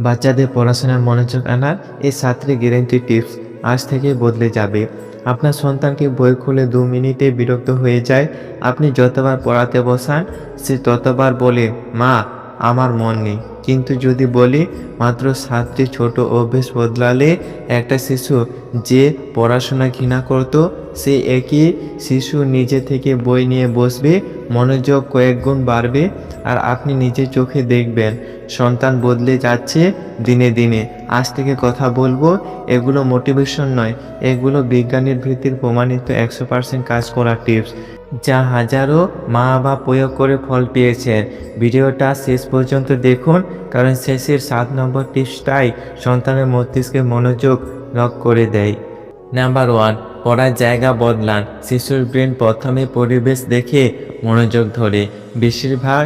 বাচ্চাদের পড়াশোনার মনোযোগ আনার এই সাতটি গ্যারেন্টি টিপস আজ থেকে বদলে যাবে। আপনার সন্তানকে বই খুলে দু মিনিটে বিরক্ত হয়ে যায়। আপনি যতবার পড়াতে বসান, সে ততবার বলে, মা আমার মন নেই। কিন্তু যদি বলি, মাত্র সাতটি ছোট অভ্যেস বদলালে একটা শিশু যে পড়াশোনা ঘৃণা করত, সে একই শিশু নিজে থেকে বই নিয়ে বসবে, মনোযোগ কয়েক গুণ বাড়বে, আর আপনি নিজে চোখে দেখবেন, সন্তান বদলে যাচ্ছে দিনে দিনে। আজ থেকে কথা বলব, এগুলো মোটিভেশন নয়, এগুলো বিজ্ঞানের ভিত্তির প্রমাণিত একশো পার্সেন্ট কাজ করা টিপস যা হাজারো মা বা প্রয়োগ করে ফল পেয়েছেন ভিডিওটা শেষ পর্যন্ত দেখুন, কারণ শেষের সাত নম্বর টিপসটাই সন্তানের মস্তিষ্কে মনোযোগ লক করে দেয়। নাম্বার ওয়ান, পড়ার জায়গা বদলান। শিশুর ব্রেন প্রথমে পরিবেশ দেখে মনোযোগ ধরে। বেশিরভাগ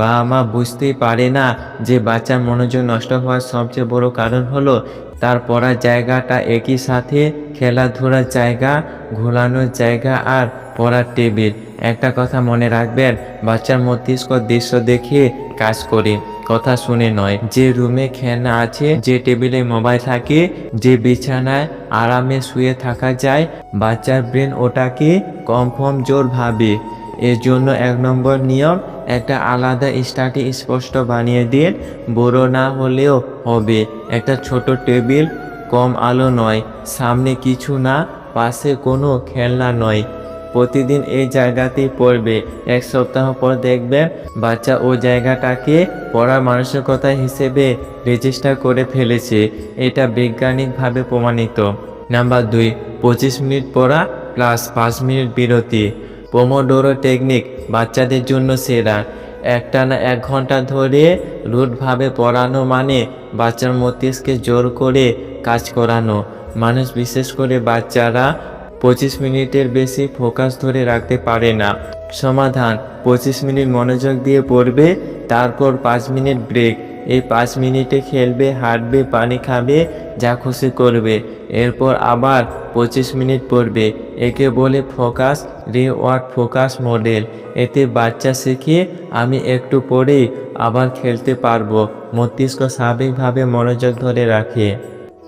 বাবা মা বুঝতেই পারে না যে বাচ্চার মনোযোগ নষ্ট হওয়ার সবচেয়ে বড় কারণ হলো তার পড়ার জায়গাটা একই সাথে খেলাধুলার জায়গা, ঘোরানোর জায়গা আর পড়ার টেবিল। একটা কথা মনে রাখবেন, বাচ্চার মস্তিষ্ক দৃশ্য দেখে কাজ করে, কথা শুনে নয়। যে রুমে খেলনা আছে, যে টেবিলে মোবাইল থাকে, যে বিছানায় আরামে শুয়ে থাকা যায়, বাচ্চার ব্রেন ওটাকে কনফার্ম জোর ভাবে। এর জন্য এক নম্বর নিয়ম একটা আলাদা স্টার্টি স্পষ্ট বানিয়ে দিন, বড় না হলেও হবে। একটা ছোট টেবিল কম আলো নয়, সামনে কিছু না, পাশে কোনো খেলনা নয়। প্রতিদিন এই জায়গাতেই পড়বে। এক সপ্তাহ পর দেখবে বাচ্চা ও জায়গাটাকে পড়ার মানসিকতা হিসেবে রেজিস্টার করে ফেলেছে। এটা বৈজ্ঞানিকভাবে প্রমাণিত। নাম্বার দুই, পঁচিশ মিনিট পড়া প্লাস পাঁচ মিনিট বিরতি। পোমোডোরো টেকনিক বাচ্চাদের জন্য সেরা। একটানা এক ঘণ্টা ধরে রুটভাবে পড়ানো মানে বাচ্চার মস্তিষ্কে জোর করে কাজ করানো। মানুষ বিশেষ করে বাচ্চারা পঁচিশ মিনিটের বেশি ফোকাস ধরে রাখতে পারে না। সমাধান, পঁচিশ মিনিট মনোযোগ দিয়ে পড়বে, তারপর পাঁচ মিনিট ব্রেক। এই পাঁচ মিনিটে খেলবে, হাঁটবে, পানি খাবে, যা খুশি করবে। এরপর আবার পঁচিশ মিনিট পড়বে। একে বলে ফোকাস, রিওয়ার্ড ফোকাস মডেল। এতে বাচ্চা শিখে আমি একটু পড়েই আবার খেলতে পারব। মস্তিষ্ক স্বাভাবিকভাবে মনোযোগ ধরে রাখে।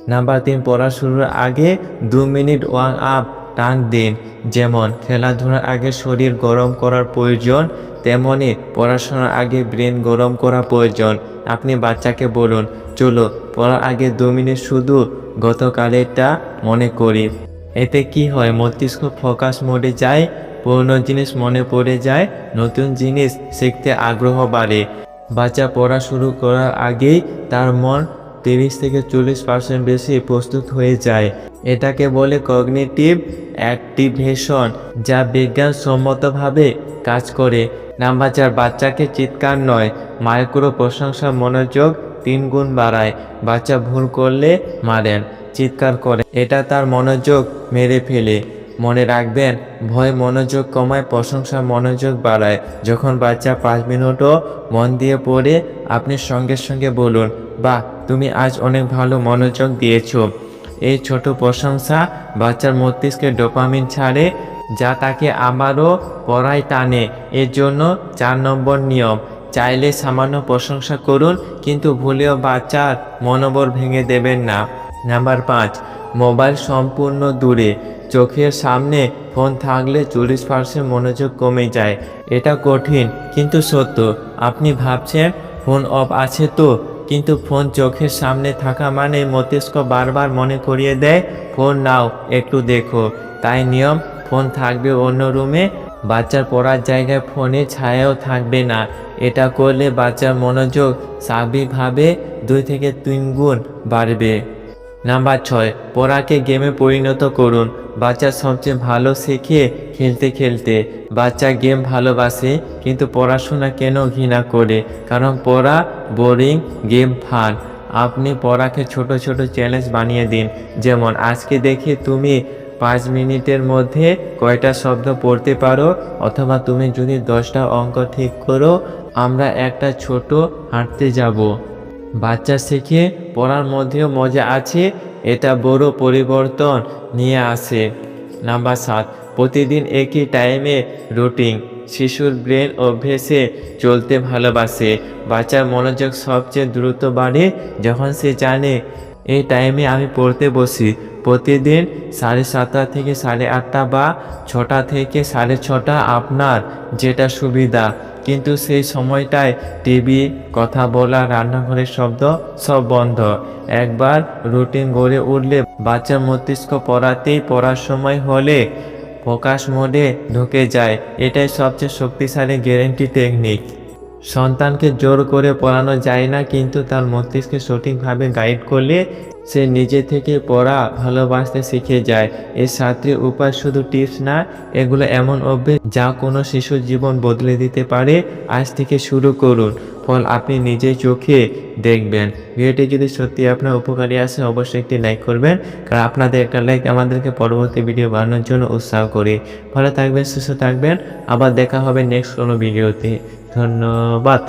নাম্বার তিন, পড়া শুরুর আগে দু মিনিট ওয়ার্ম আপ টান দিন। যেমন খেলাধুলার আগে শরীর গরম করার প্রয়োজন, তেমনি পড়াশোনার আগে ব্রেন গরম করা প্রয়োজন। আপনি বাচ্চাকে বলুন, চলো, পড়ার আগে দু মিনিট শুধু গতকালেরটা মনে করি। এতে কি হয়, মস্তিষ্ক ফোকাস মোডে যায়, পুরনো জিনিস মনে পড়ে যায়, নতুন জিনিস শিখতে আগ্রহ বাড়ে। বাচ্চা পড়া শুরু করার আগেই তার মন তিরিশ থেকে চল্লিশ পার্সেন্ট বেশি প্রস্তুত হয়ে যায়। এটাকে বলে কগনিটিভ অ্যাক্টিভেশন যা বিজ্ঞানসম্মতভাবে কাজ করে। নাম্বার চার, বাচ্চাকে চিৎকার নয়, মাইক্রো প্রশংসা, মনোযোগ তিন গুণ বাড়ায়। বাচ্চা ভুল করলে মারেন, চিৎকার করে। এটা তার মনোযোগ মেরে ফেলে। মনে রাখবেন, ভয় মনোযোগ কমায়, প্রশংসা, মনোযোগ বাড়ায়। যখন বাচ্চা পাঁচ মিনিটও মন দিয়ে পড়ে, আপনি সঙ্গে সঙ্গে বলুন, বাহ, তুমি আজ অনেক ভালো মনোযোগ দিয়েছ। এই ছোট প্রশংসা বাচ্চার মস্তিষ্কে ডোপামিন ছাড়ে, যা তাকে আবারও পড়ায় টানে। এর জন্য চার নম্বর নিয়ম, চাইলে সামান্য প্রশংসা করুন, কিন্তু ভুলেও বাচ্চার মনোবল ভেঙে দেবেন না। নাম্বার পাঁচ, মোবাইল সম্পূর্ণ দূরে। চোখের সামনে ফোন থাকলে চল্লিশ পার্সেন্ট মনোযোগ কমে যায়। এটা কঠিন, কিন্তু সত্য। আপনি ভাবছেন, ফোন অফ আছে তো? কিন্তু ফোন চোখের সামনে থাকা মানে মস্তিষ্ক বারবার মনে করিয়ে দেয়, ফোন নাও, একটু দেখো। তাই নিয়ম, ফোন থাকবে অন্য রুমে বাচ্চার পড়ার জায়গায় ফোনে ছায়াও থাকবে না। এটা করলে বাচ্চার মনোযোগ স্বাভাবিকভাবে দুই থেকে তিন গুণ বাড়বে। নাম্বার ছয়, পড়াকে গেমে পরিণত করুন। বাচ্চা সবচেয়ে ভালো শেখে খেলতে খেলতে, বাচ্চা গেম ভালোবাসে, কিন্তু পড়াশোনা কেন ঘৃণা করে? কারণ পড়া বোরিং গেম ফান আপনি পড়াকে ছোট ছোট চ্যালেঞ্জ বানিয়ে দিন। যেমন, আজকে দেখে তুমি পাঁচ মিনিটের মধ্যে কয়টা শব্দ পড়তে পারো, অথবা তুমি যদি দশটা অঙ্ক ঠিক করো, আমরা একটা ছোট হাঁটতে যাব। বাচ্চা শেখে পড়ার মধ্যেও মজা আছে এটা বড় পরিবর্তন নিয়ে আসে। নাম্বার সাত, প্রতিদিন একই টাইমে রুটিন শিশুর ব্রেন অভ্যেসে চলতে ভালোবাসে। বাচ্চার মনোযোগ সবচেয়ে দ্রুত বাড়ে যখন সে জানে, এই টাইমে আমি পড়তে বসি। প্রতিদিন সাড়ে সাতটা থেকে সাড়ে আটটা বা ছটা থেকে সাড়ে ছটা আপনার যেটা সুবিধা। কিন্তু সেই সময়টায় টিভি, কথা বলা, রান্নাঘরের শব্দ সব বন্ধ। একবার রুটিন গড়ে উঠলে বাচ্চার মস্তিষ্ক পড়াতেই, পড়ার সময় হলে ফোকাস মোডে ঢুকে যায়। এটাই সবচেয়ে শক্তিশালী গ্যারেন্টি টেকনিক সন্তানকে জোর করে পড়ানো যায় না, কিন্তু তার মস্তিষ্কে সঠিকভাবে গাইড করলে সে নিজে থেকে পড়া, ভালোবাসতে শিখে যায়। এই সাতটি উপায় শুধু টিপস না, এগুলো এমন অভ্যেস যা কোনো শিশুর জীবন বদলে দিতে পারে। আজ থেকে শুরু করুন। ফল আপনি নিজে চোখে দেখবেন। ভিডিওটি যদি সত্যি আপনার উপকারী আসে, অবশ্যই একটি লাইক করবেন। কারণ আপনাদের একটা লাইক আমাদেরকে পরবর্তী ভিডিও বানানোর জন্য উৎসাহ করে। ভালো থাকবেন, সুস্থ থাকবেন। আবার দেখা হবে নেক্সট কোনো ভিডিওতে ধন্যবাদ।